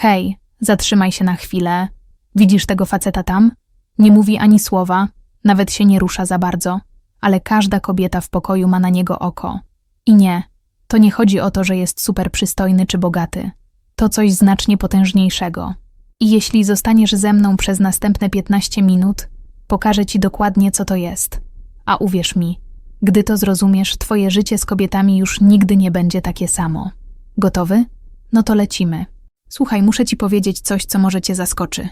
Hej, zatrzymaj się na chwilę. Widzisz tego faceta tam? Nie mówi ani słowa, nawet się nie rusza za bardzo, ale każda kobieta w pokoju ma na niego oko. I nie, to nie chodzi o to, że jest super przystojny czy bogaty. To coś znacznie potężniejszego. I jeśli zostaniesz ze mną przez następne 15 minut, pokażę ci dokładnie, co to jest. A uwierz mi, gdy to zrozumiesz, twoje życie z kobietami już nigdy nie będzie takie samo. Gotowy? No to lecimy. Słuchaj, muszę ci powiedzieć coś, co może cię zaskoczy.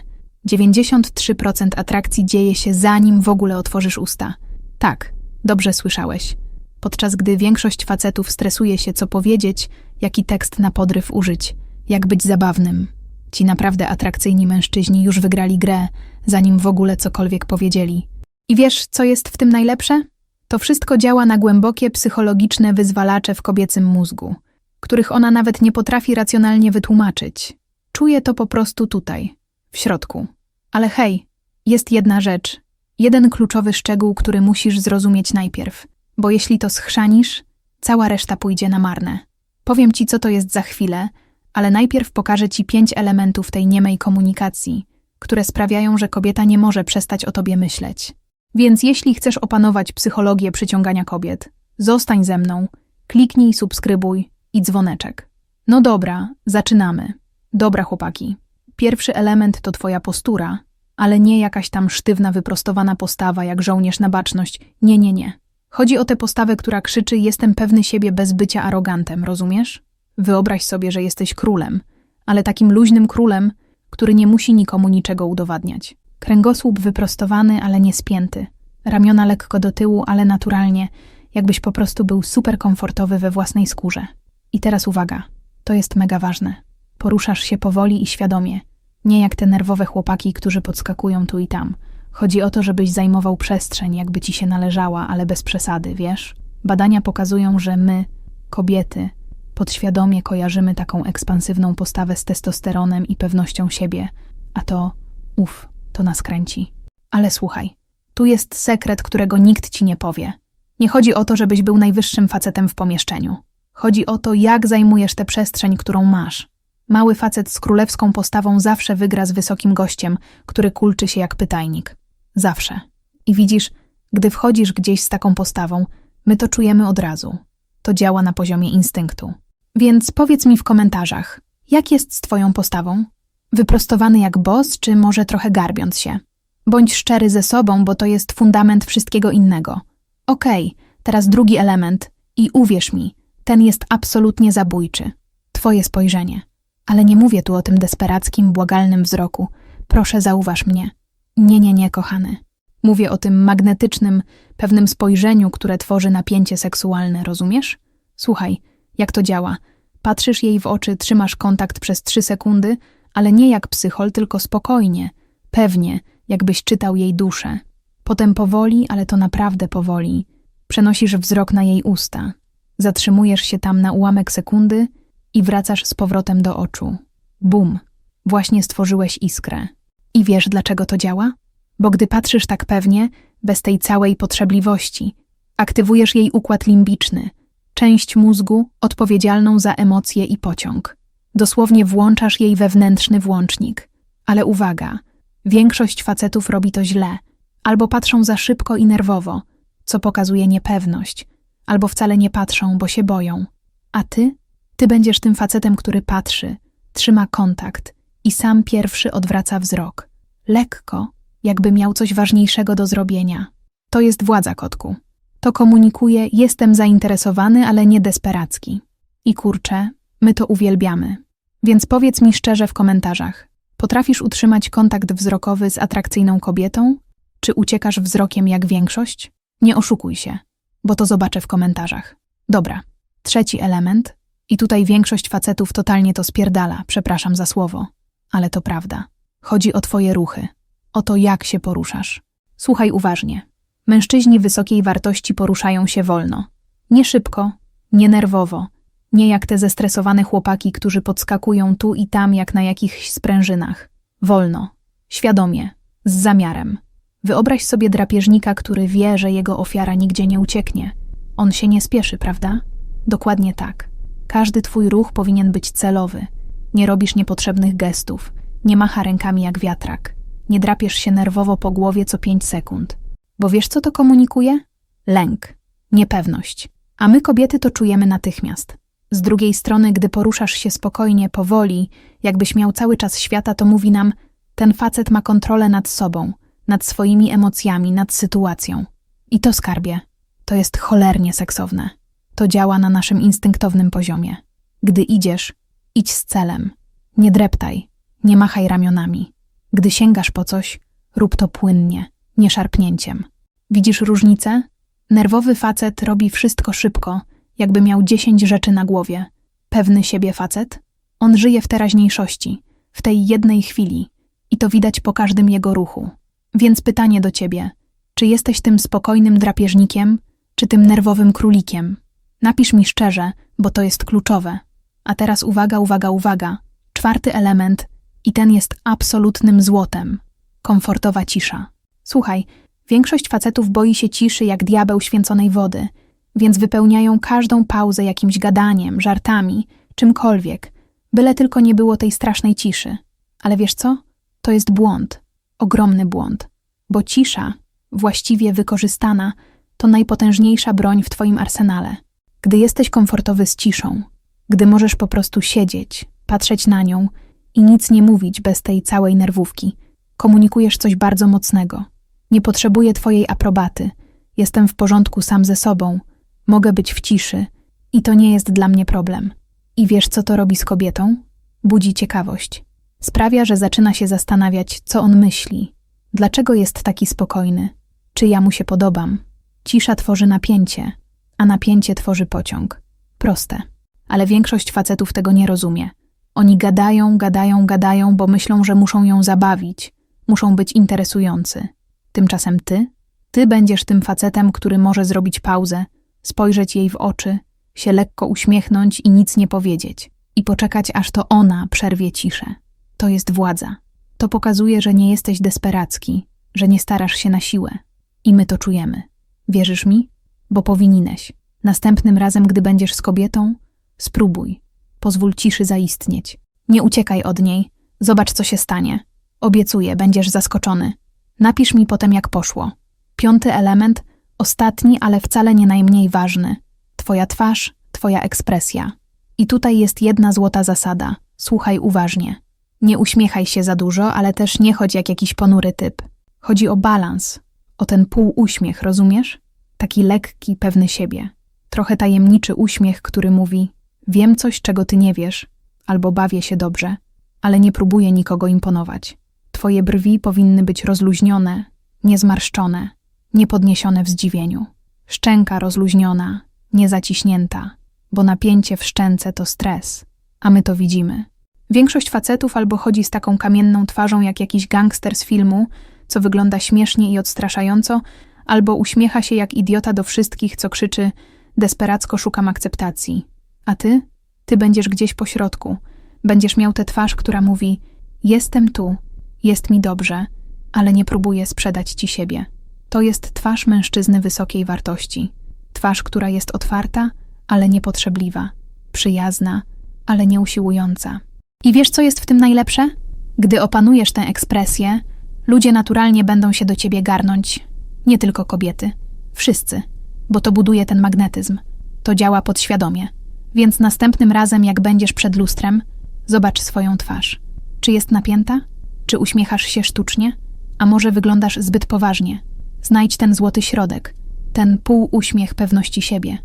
93% atrakcji dzieje się zanim w ogóle otworzysz usta. Tak, dobrze słyszałeś. Podczas gdy większość facetów stresuje się, co powiedzieć, jaki tekst na podryw użyć, jak być zabawnym. Ci naprawdę atrakcyjni mężczyźni już wygrali grę, zanim w ogóle cokolwiek powiedzieli. I wiesz, co jest w tym najlepsze? To wszystko działa na głębokie psychologiczne wyzwalacze w kobiecym mózgu, których ona nawet nie potrafi racjonalnie wytłumaczyć. Czuje to po prostu tutaj, w środku. Ale hej, jest jedna rzecz, jeden kluczowy szczegół, który musisz zrozumieć najpierw, bo jeśli to schrzanisz, cała reszta pójdzie na marne. Powiem ci, co to jest za chwilę, ale najpierw pokażę ci pięć elementów tej niemej komunikacji, które sprawiają, że kobieta nie może przestać o tobie myśleć. Więc jeśli chcesz opanować psychologię przyciągania kobiet, zostań ze mną, kliknij subskrybuj i dzwoneczek. No dobra, zaczynamy. Dobra, chłopaki. Pierwszy element to twoja postura, ale nie jakaś tam sztywna, wyprostowana postawa jak żołnierz na baczność. Nie, nie, nie. Chodzi o tę postawę, która krzyczy: Jestem pewny siebie bez bycia arogantem, rozumiesz? Wyobraź sobie, że jesteś królem, ale takim luźnym królem, który nie musi nikomu niczego udowadniać. Kręgosłup wyprostowany, ale nie spięty. Ramiona lekko do tyłu, ale naturalnie, jakbyś po prostu był super komfortowy we własnej skórze. I teraz uwaga, to jest mega ważne. Poruszasz się powoli i świadomie, nie jak te nerwowe chłopaki, którzy podskakują tu i tam. Chodzi o to, żebyś zajmował przestrzeń, jakby ci się należała, ale bez przesady, wiesz? Badania pokazują, że my, kobiety, podświadomie kojarzymy taką ekspansywną postawę z testosteronem i pewnością siebie, a to, uf, to nas kręci. Ale słuchaj, tu jest sekret, którego nikt ci nie powie. Nie chodzi o to, żebyś był najwyższym facetem w pomieszczeniu. Chodzi o to, jak zajmujesz tę przestrzeń, którą masz. Mały facet z królewską postawą zawsze wygra z wysokim gościem, który kulczy się jak pytajnik. Zawsze. I widzisz, gdy wchodzisz gdzieś z taką postawą, my to czujemy od razu. To działa na poziomie instynktu. Więc powiedz mi w komentarzach, jak jest z twoją postawą? Wyprostowany jak boss, czy może trochę garbiąc się? Bądź szczery ze sobą, bo to jest fundament wszystkiego innego. Okej, okay, teraz drugi element i uwierz mi, ten jest absolutnie zabójczy. Twoje spojrzenie. Ale nie mówię tu o tym desperackim, błagalnym wzroku. Proszę, zauważ mnie. Nie, nie, nie, kochany. Mówię o tym magnetycznym, pewnym spojrzeniu, które tworzy napięcie seksualne, rozumiesz? Słuchaj, jak to działa? Patrzysz jej w oczy, trzymasz kontakt przez trzy sekundy, ale nie jak psychol, tylko spokojnie, pewnie, jakbyś czytał jej duszę. Potem powoli, ale to naprawdę powoli, przenosisz wzrok na jej usta. Zatrzymujesz się tam na ułamek sekundy i wracasz z powrotem do oczu. Bum, właśnie stworzyłeś iskrę. I wiesz, dlaczego to działa? Bo gdy patrzysz tak pewnie, bez tej całej potrzebliwości, aktywujesz jej układ limbiczny, część mózgu odpowiedzialną za emocje i pociąg. Dosłownie włączasz jej wewnętrzny włącznik. Ale uwaga, większość facetów robi to źle, albo patrzą za szybko i nerwowo, co pokazuje niepewność, albo wcale nie patrzą, bo się boją. A ty? Ty będziesz tym facetem, który patrzy, trzyma kontakt i sam pierwszy odwraca wzrok. Lekko, jakby miał coś ważniejszego do zrobienia. To jest władza kotku. To komunikuje, jestem zainteresowany, ale nie desperacki. I kurczę, my to uwielbiamy. Więc powiedz mi szczerze w komentarzach. Potrafisz utrzymać kontakt wzrokowy z atrakcyjną kobietą? Czy uciekasz wzrokiem jak większość? Nie oszukuj się, bo to zobaczę w komentarzach. Dobra, trzeci element. I tutaj większość facetów totalnie to spierdala, przepraszam za słowo. Ale to prawda. Chodzi o twoje ruchy. O to, jak się poruszasz. Słuchaj uważnie. Mężczyźni wysokiej wartości poruszają się wolno. Nie szybko, nie nerwowo, nie jak te zestresowane chłopaki, którzy podskakują tu i tam jak na jakichś sprężynach. Wolno, świadomie, z zamiarem. Wyobraź sobie drapieżnika, który wie, że jego ofiara nigdzie nie ucieknie. On się nie spieszy, prawda? Dokładnie tak. Każdy twój ruch powinien być celowy. Nie robisz niepotrzebnych gestów, nie macha rękami jak wiatrak, nie drapiesz się nerwowo po głowie co pięć sekund. Bo wiesz, co to komunikuje? Lęk, niepewność. A my, kobiety, to czujemy natychmiast. Z drugiej strony, gdy poruszasz się spokojnie, powoli, jakbyś miał cały czas świata, to mówi nam: ten facet ma kontrolę nad sobą, nad swoimi emocjami, nad sytuacją. I to skarbie. To jest cholernie seksowne. To działa na naszym instynktownym poziomie. Gdy idziesz, idź z celem. Nie dreptaj, nie machaj ramionami. Gdy sięgasz po coś, rób to płynnie, nie szarpnięciem. Widzisz różnicę? Nerwowy facet robi wszystko szybko, jakby miał dziesięć rzeczy na głowie. Pewny siebie facet? On żyje w teraźniejszości, w tej jednej chwili i to widać po każdym jego ruchu. Więc pytanie do ciebie: czy jesteś tym spokojnym drapieżnikiem, czy tym nerwowym królikiem? Napisz mi szczerze, bo to jest kluczowe. A teraz uwaga, uwaga, uwaga. Czwarty element i ten jest absolutnym złotem. Komfortowa cisza. Słuchaj, większość facetów boi się ciszy jak diabeł święconej wody, więc wypełniają każdą pauzę jakimś gadaniem, żartami, czymkolwiek, byle tylko nie było tej strasznej ciszy. Ale wiesz co? To jest błąd, ogromny błąd, bo cisza, właściwie wykorzystana, to najpotężniejsza broń w Twoim arsenale. Gdy jesteś komfortowy z ciszą, gdy możesz po prostu siedzieć, patrzeć na nią i nic nie mówić bez tej całej nerwówki, komunikujesz coś bardzo mocnego. Nie potrzebuję Twojej aprobaty, jestem w porządku sam ze sobą, mogę być w ciszy i to nie jest dla mnie problem. I wiesz, co to robi z kobietą? Budzi ciekawość. Sprawia, że zaczyna się zastanawiać, co on myśli, dlaczego jest taki spokojny, czy ja mu się podobam. Cisza tworzy napięcie, a napięcie tworzy pociąg. Proste. Ale większość facetów tego nie rozumie. Oni gadają, gadają, gadają, bo myślą, że muszą ją zabawić, muszą być interesujący. Tymczasem ty, ty będziesz tym facetem, który może zrobić pauzę, spojrzeć jej w oczy, się lekko uśmiechnąć i nic nie powiedzieć, i poczekać, aż to ona przerwie ciszę. To jest władza. To pokazuje, że nie jesteś desperacki, że nie starasz się na siłę. I my to czujemy. Wierzysz mi? Bo powinieneś. Następnym razem, gdy będziesz z kobietą, spróbuj. Pozwól ciszy zaistnieć. Nie uciekaj od niej. Zobacz, co się stanie. Obiecuję, będziesz zaskoczony. Napisz mi potem, jak poszło. Piąty element, ostatni, ale wcale nie najmniej ważny. Twoja twarz, twoja ekspresja. I tutaj jest jedna złota zasada. Słuchaj uważnie. Nie uśmiechaj się za dużo, ale też nie chodź jak jakiś ponury typ. Chodzi o balans, o ten półuśmiech, rozumiesz? Taki lekki, pewny siebie. Trochę tajemniczy uśmiech, który mówi: Wiem coś, czego ty nie wiesz, albo bawię się dobrze, ale nie próbuję nikogo imponować. Twoje brwi powinny być rozluźnione, niezmarszczone, niepodniesione w zdziwieniu. Szczęka rozluźniona, niezaciśnięta, bo napięcie w szczęce to stres, a my to widzimy. Większość facetów albo chodzi z taką kamienną twarzą jak jakiś gangster z filmu, co wygląda śmiesznie i odstraszająco, albo uśmiecha się jak idiota do wszystkich, co krzyczy desperacko szukam akceptacji. A ty? Ty będziesz gdzieś po środku. Będziesz miał tę twarz, która mówi jestem tu, jest mi dobrze, ale nie próbuję sprzedać ci siebie. To jest twarz mężczyzny wysokiej wartości. Twarz, która jest otwarta, ale niepotrzebliwa, przyjazna, ale nieusiłująca. I wiesz, co jest w tym najlepsze? Gdy opanujesz tę ekspresję, ludzie naturalnie będą się do ciebie garnąć. Nie tylko kobiety. Wszyscy. Bo to buduje ten magnetyzm. To działa podświadomie. Więc następnym razem, jak będziesz przed lustrem, zobacz swoją twarz. Czy jest napięta? Czy uśmiechasz się sztucznie? A może wyglądasz zbyt poważnie? Znajdź ten złoty środek, ten półuśmiech pewności siebie.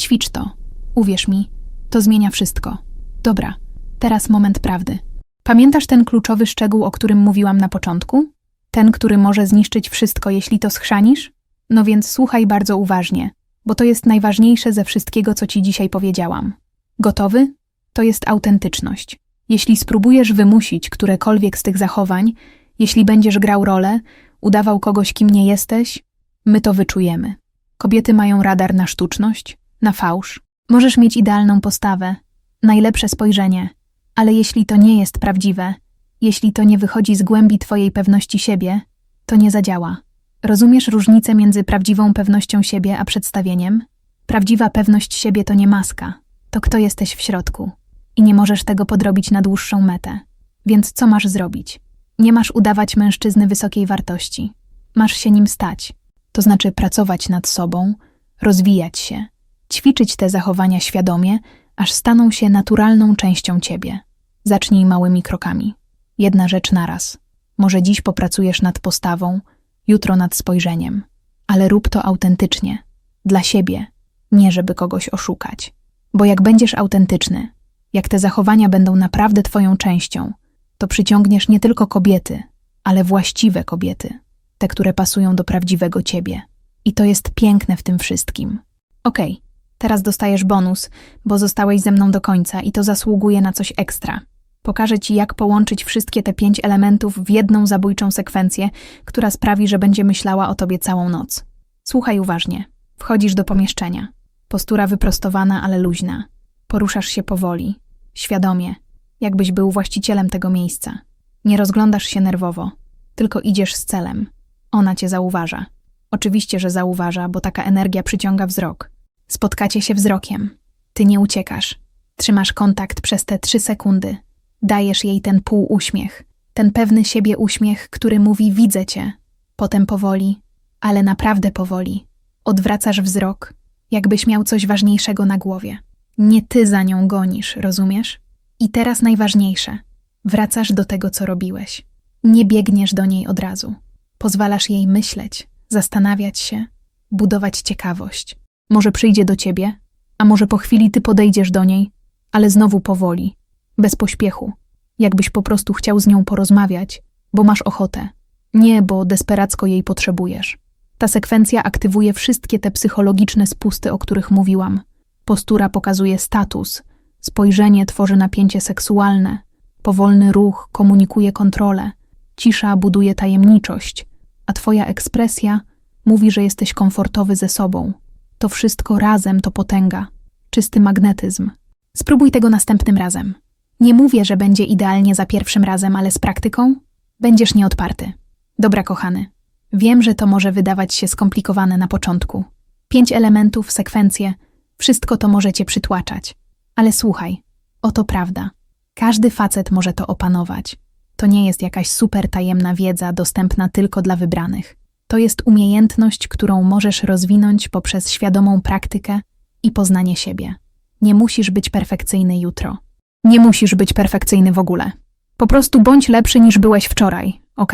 Ćwicz to. Uwierz mi, to zmienia wszystko. Dobra. Teraz moment prawdy. Pamiętasz ten kluczowy szczegół, o którym mówiłam na początku? Ten, który może zniszczyć wszystko, jeśli to schrzanisz? No więc słuchaj bardzo uważnie, bo to jest najważniejsze ze wszystkiego, co ci dzisiaj powiedziałam. Gotowy? To jest autentyczność. Jeśli spróbujesz wymusić którekolwiek z tych zachowań, jeśli będziesz grał rolę, udawał kogoś, kim nie jesteś, my to wyczujemy. Kobiety mają radar na sztuczność, na fałsz. Możesz mieć idealną postawę, najlepsze spojrzenie – ale jeśli to nie jest prawdziwe, jeśli to nie wychodzi z głębi Twojej pewności siebie, to nie zadziała. Rozumiesz różnicę między prawdziwą pewnością siebie a przedstawieniem? Prawdziwa pewność siebie to nie maska, to kto jesteś w środku. i nie możesz tego podrobić na dłuższą metę. Więc co masz zrobić? Nie masz udawać mężczyzny wysokiej wartości. Masz się nim stać. To znaczy pracować nad sobą, rozwijać się, ćwiczyć te zachowania świadomie, aż staną się naturalną częścią ciebie. Zacznij małymi krokami. Jedna rzecz naraz. Może dziś popracujesz nad postawą, jutro nad spojrzeniem, ale rób to autentycznie, dla siebie, nie żeby kogoś oszukać. Bo jak będziesz autentyczny, jak te zachowania będą naprawdę Twoją częścią, to przyciągniesz nie tylko kobiety, ale właściwe kobiety, te, które pasują do prawdziwego Ciebie. I to jest piękne w tym wszystkim. Okej, teraz dostajesz bonus, bo zostałeś ze mną do końca i to zasługuje na coś ekstra. Pokażę Ci, jak połączyć wszystkie te pięć elementów w jedną zabójczą sekwencję, która sprawi, że będzie myślała o Tobie całą noc. Słuchaj uważnie. Wchodzisz do pomieszczenia. Postura wyprostowana, ale luźna. Poruszasz się powoli, świadomie, jakbyś był właścicielem tego miejsca. Nie rozglądasz się nerwowo, tylko idziesz z celem. Ona cię zauważa. Oczywiście, że zauważa, bo taka energia przyciąga wzrok. Spotkacie się wzrokiem. Ty nie uciekasz. Trzymasz kontakt przez te trzy sekundy. Dajesz jej ten półuśmiech, ten pewny siebie uśmiech, który mówi: Widzę cię. Potem powoli, ale naprawdę powoli, odwracasz wzrok, jakbyś miał coś ważniejszego na głowie. Nie ty za nią gonisz, rozumiesz? I teraz najważniejsze: wracasz do tego, co robiłeś. Nie biegniesz do niej od razu. Pozwalasz jej myśleć, zastanawiać się, budować ciekawość. Może przyjdzie do ciebie, a może po chwili ty podejdziesz do niej, ale znowu powoli, bez pośpiechu, jakbyś po prostu chciał z nią porozmawiać, bo masz ochotę. Nie, bo desperacko jej potrzebujesz. Ta sekwencja aktywuje wszystkie te psychologiczne spusty, o których mówiłam. Postura pokazuje status, spojrzenie tworzy napięcie seksualne, powolny ruch komunikuje kontrolę, cisza buduje tajemniczość, a twoja ekspresja mówi, że jesteś komfortowy ze sobą. To wszystko razem to potęga, czysty magnetyzm. Spróbuj tego następnym razem. Nie mówię, że będzie idealnie za pierwszym razem, ale z praktyką będziesz nieodparty. Dobra, kochany. Wiem, że to może wydawać się skomplikowane na początku. Pięć elementów, sekwencje, wszystko to może cię przytłaczać. Ale słuchaj, oto prawda. Każdy facet może to opanować. To nie jest jakaś super tajemna wiedza dostępna tylko dla wybranych. To jest umiejętność, którą możesz rozwinąć poprzez świadomą praktykę i poznanie siebie. Nie musisz być perfekcyjny jutro. Nie musisz być perfekcyjny w ogóle. Po prostu bądź lepszy niż byłeś wczoraj, ok?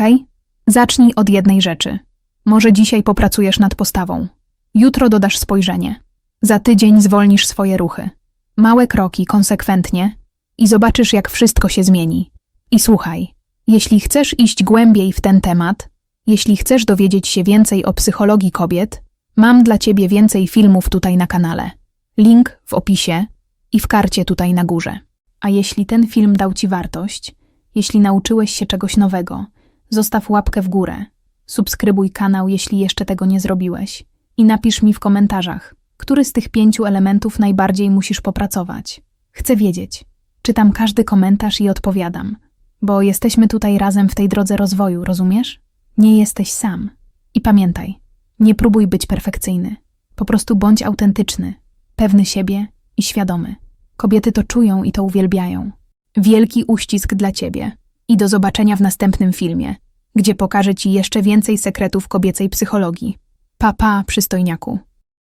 Zacznij od jednej rzeczy. Może dzisiaj popracujesz nad postawą. Jutro dodasz spojrzenie. Za tydzień zwolnisz swoje ruchy. Małe kroki konsekwentnie i zobaczysz, jak wszystko się zmieni. I słuchaj, jeśli chcesz iść głębiej w ten temat, jeśli chcesz dowiedzieć się więcej o psychologii kobiet, mam dla ciebie więcej filmów tutaj na kanale. Link w opisie i w karcie tutaj na górze. A jeśli ten film dał ci wartość, jeśli nauczyłeś się czegoś nowego, zostaw łapkę w górę, subskrybuj kanał, jeśli jeszcze tego nie zrobiłeś i napisz mi w komentarzach, który z tych pięciu elementów najbardziej musisz popracować. Chcę wiedzieć. Czytam każdy komentarz i odpowiadam, bo jesteśmy tutaj razem w tej drodze rozwoju, rozumiesz? Nie jesteś sam. I pamiętaj, nie próbuj być perfekcyjny. Po prostu bądź autentyczny, pewny siebie i świadomy. Kobiety to czują i to uwielbiają. Wielki uścisk dla ciebie i do zobaczenia w następnym filmie, gdzie pokażę ci jeszcze więcej sekretów kobiecej psychologii. Pa, pa, przystojniaku.